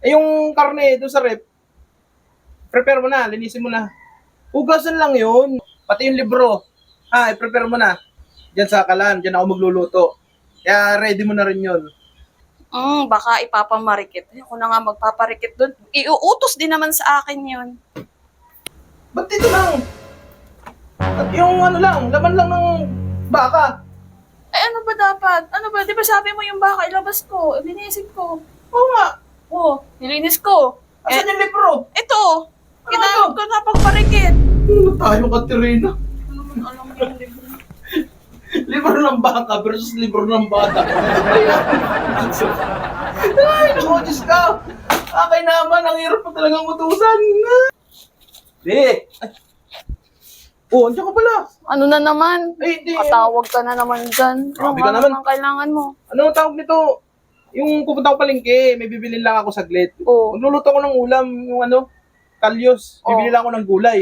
Eh, yung karne doon sa rep, prepare mo na, linisin mo na. Hugasan lang yun. Pati yung libro. Ah, i-prepare mo na. Diyan sa kalan, diyan ako magluluto. Kaya ready mo na rin yun. Mm, baka ipapamarikit. Ako na nga magpaparikit doon. Iuutos din naman sa akin yun. Ba't dito lang? At yung ano lang, laman lang ng baka. Eh, ano ba dapat? Ano ba? Di ba sabi mo yung baka ilabas ko? Linisin ko. Oo nga. Oo, nilinis ko. Eh, Asan yung libro? ito. Ano to? ko na pagparikit. Ano tayo, Katerina? Ano man alam mo yung libro? Libro ng baka versus libro ng bata. Ay, naku, Diyos ka. Akay naman, ang hirap pa talagang utusan. Ay. Oh, andiyan ka pala. Ano na naman? Ay, di. Patawag ka na naman dyan. Ano Grabe ka nga naman. ang kailangan mo? Ano ang tawag nito? Yung pupunta ko palengke, may bibili lang ako saglit. Oo. Magluluto ko ng ulam, yung ano, kalyos. Bibili Oo. lang ako ng gulay.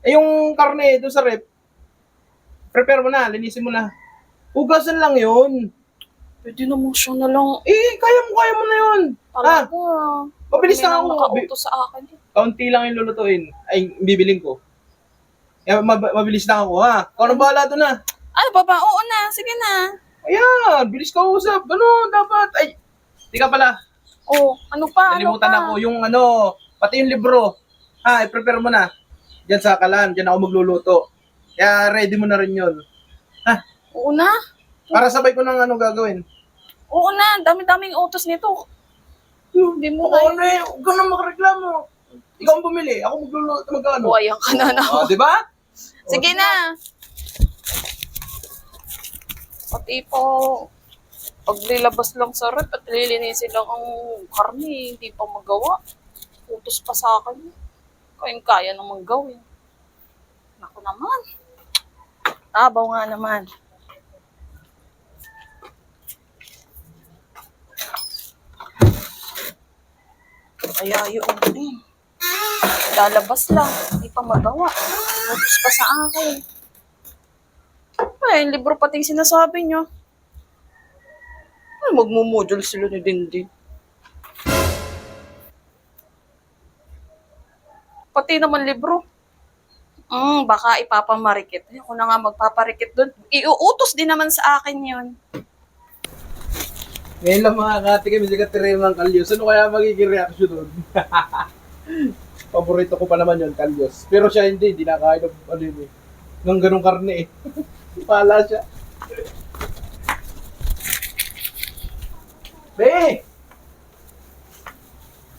Eh, yung karne doon sa rep, prepare mo na, linisin mo na. Hugasan lang yun. Pwede naman siya na lang. Eh, kaya mo, kaya mo na yun. Ah, Talaga. mabilis May lang ako. nakauto sa akin. Kaunti lang yung lulutuin. Ay, bibiling ko. Kaya mab- mabilis lang ako, ha? Kung anong bahala doon, ha? Ano ba ba? Oo na. Sige na. Ayan, bilis ka usap. Ano, dapat? Ay, di ka pala. Oh, ano pa? Ano Nalimutan pa? ako. Yung ano, pati yung libro. Ha, i-prepare mo na. Diyan sa kalan, diyan ako magluluto. Kaya ready mo na rin yun. Ha, Oo na. para sabay ko ng ano gagawin. Oo na. Dami-daming utos nito. Hindi mo Oo, kaya. ano eh, huwag ka na makareklamo. Ikaw ang bumili, ako magluluto, magkano? Buhayan ka na na. Oh, di ba? Sige na. Pati po, paglilabas lang sa rep at lilinisin lang ang karne, hindi pa magawa. Utos pa sa akin. Kayang kaya namang gawin. Naku naman. Tabaw nga naman. Kaya yun eh. Lalabas lang. Hindi pa magawa. Utos pa sa akin. Yung libro pati yung sinasabi niyo. Ay, magmumodule sila ni Dindin. Pati naman libro. Mm, baka ipapamarikit. Ay, Ako na nga magpaparikit doon. Iuutos din naman sa akin yun. Ngayon lang mga kati kami si Katerina ng Kalyos. Ano kaya magiging reaction doon? Paborito ko pa naman yun, Kalyos. Pero siya hindi, hindi nakain ng ano yun eh. Ng ganong karne eh. Pala siya. Be!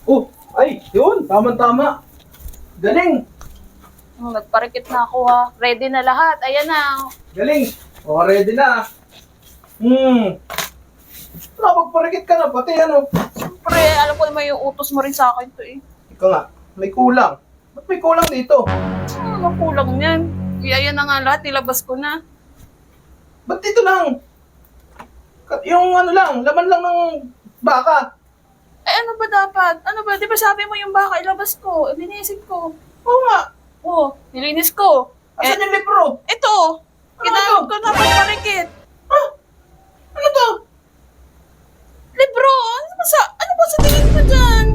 Oh, ay, yun, tama-tama. Galing, Mm, nagparikit na ako ha. Ready na lahat. Ayan na. galing. O, ready na. Hmm. Nakapagparikit ka na, pati ano. Pre, alam ko naman yung utos mo rin sa akin to eh. Ikaw nga, may kulang. Ba't may kulang dito? Ano kulang yan? Kaya yan na nga lahat. Nilabas ko na. Ba't dito lang? Yung ano lang, laman lang ng baka. Eh, ano ba dapat? Ano ba? Di ba sabi mo yung baka ilabas ko? Linisin ko. Oo nga. Oo, nilinis ko. Eh, Asan yung libro? ito. Ano Ginamit to? ko na pagparikit. Ah, ano to? Libro! Ano ba sa, ano ba sa tingin mo dyan?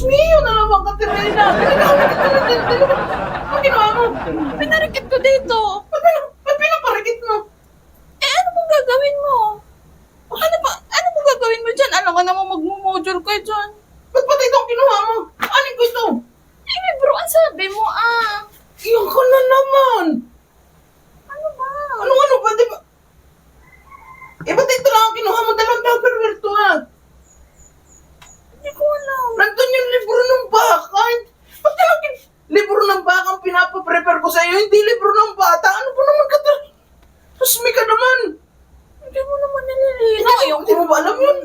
Mio na naman, Katerina. Kailangan ka na din. Ano ginawa mo? Pinarikit ko dito. Ba't pina- ba't pinaparikit mo? Eh, ano bang gagawin mo? Ano ba, ano bang gagawin mo dyan? Alam ka naman magmumodule kayo dyan. Ba't pati itong kinuha mo? Alin ko ito? Eh, libro, ang sabi mo ah. Iyon ka na naman. Ano ba? Ano ano ba, di ba? Eh, ba't ito lang ang kinuha mo? Dalawang tupperware to, ha? Hindi ko alam. Nandun yung libro ng baka. Ba't ka lang kin- libro ng baka ang pinapaprepare ko sa'yo? Hindi libro ng bata. Ano ba naman ka ta? Susmi ka naman. Hindi mo naman nililino. Hindi, hindi mo ba alam yun?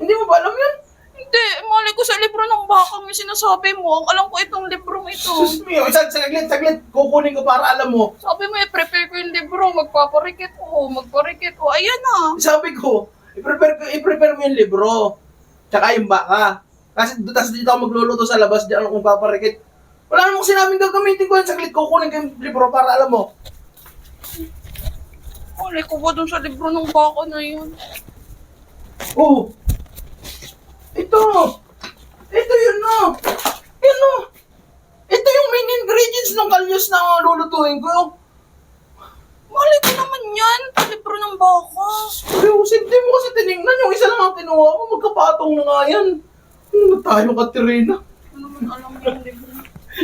Hindi mo ba alam yun? Hindi, mali ko sa libro ng bakang yung sinasabi mo. Ang alam ko itong librong ito. Susmi, oh, isang saglit, saglit. Kukunin ko para alam mo. Sabi mo, i-prepare ko yung libro. Magpaparikit ko. Magparikit ko. Ayan na. Sabi ko, i-prepare, ko, i-prepare mo yung libro. Tsaka yung baka. Kasi tas dito ako magluluto sa labas, diyan ako paparikit. Wala namang sinabing gagamitin ko yan. Saglit, kukunin ko yung libro para alam mo. Kulay ko ba dun sa libro ng bako na yun? Oh! Ito! Ito yun na! Yun na! Ito yung main ingredients ng kalyos na lulutuin ko. Malay ko naman yan! Libro ng bako. Pero hindi mo kasi tinignan. Yung isa lang ang kinuha ko. Magkapatong na nga yan. Hmm, ano tayo, Katrina? Ano man alam mo yung libro?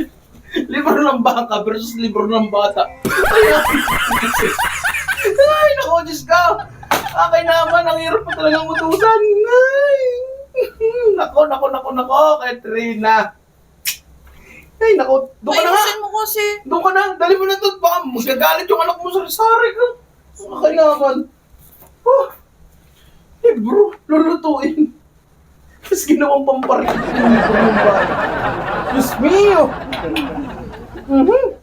libro ng bata versus libro ng bata. Diyos ka. Akay naman, ang hirap pa talagang utusan. Ay. Nako, nako, nako, nako, Katrina. Ay, nako, doon ka na nga. Ayusin mo kasi. Doon ka na, dali mo na ito. Baka magagalit yung anak mo sa risari ka. Akay naman. Oh, libro, lulutuin. Tapos ginawang pamparin. Diyos mio. Mhm.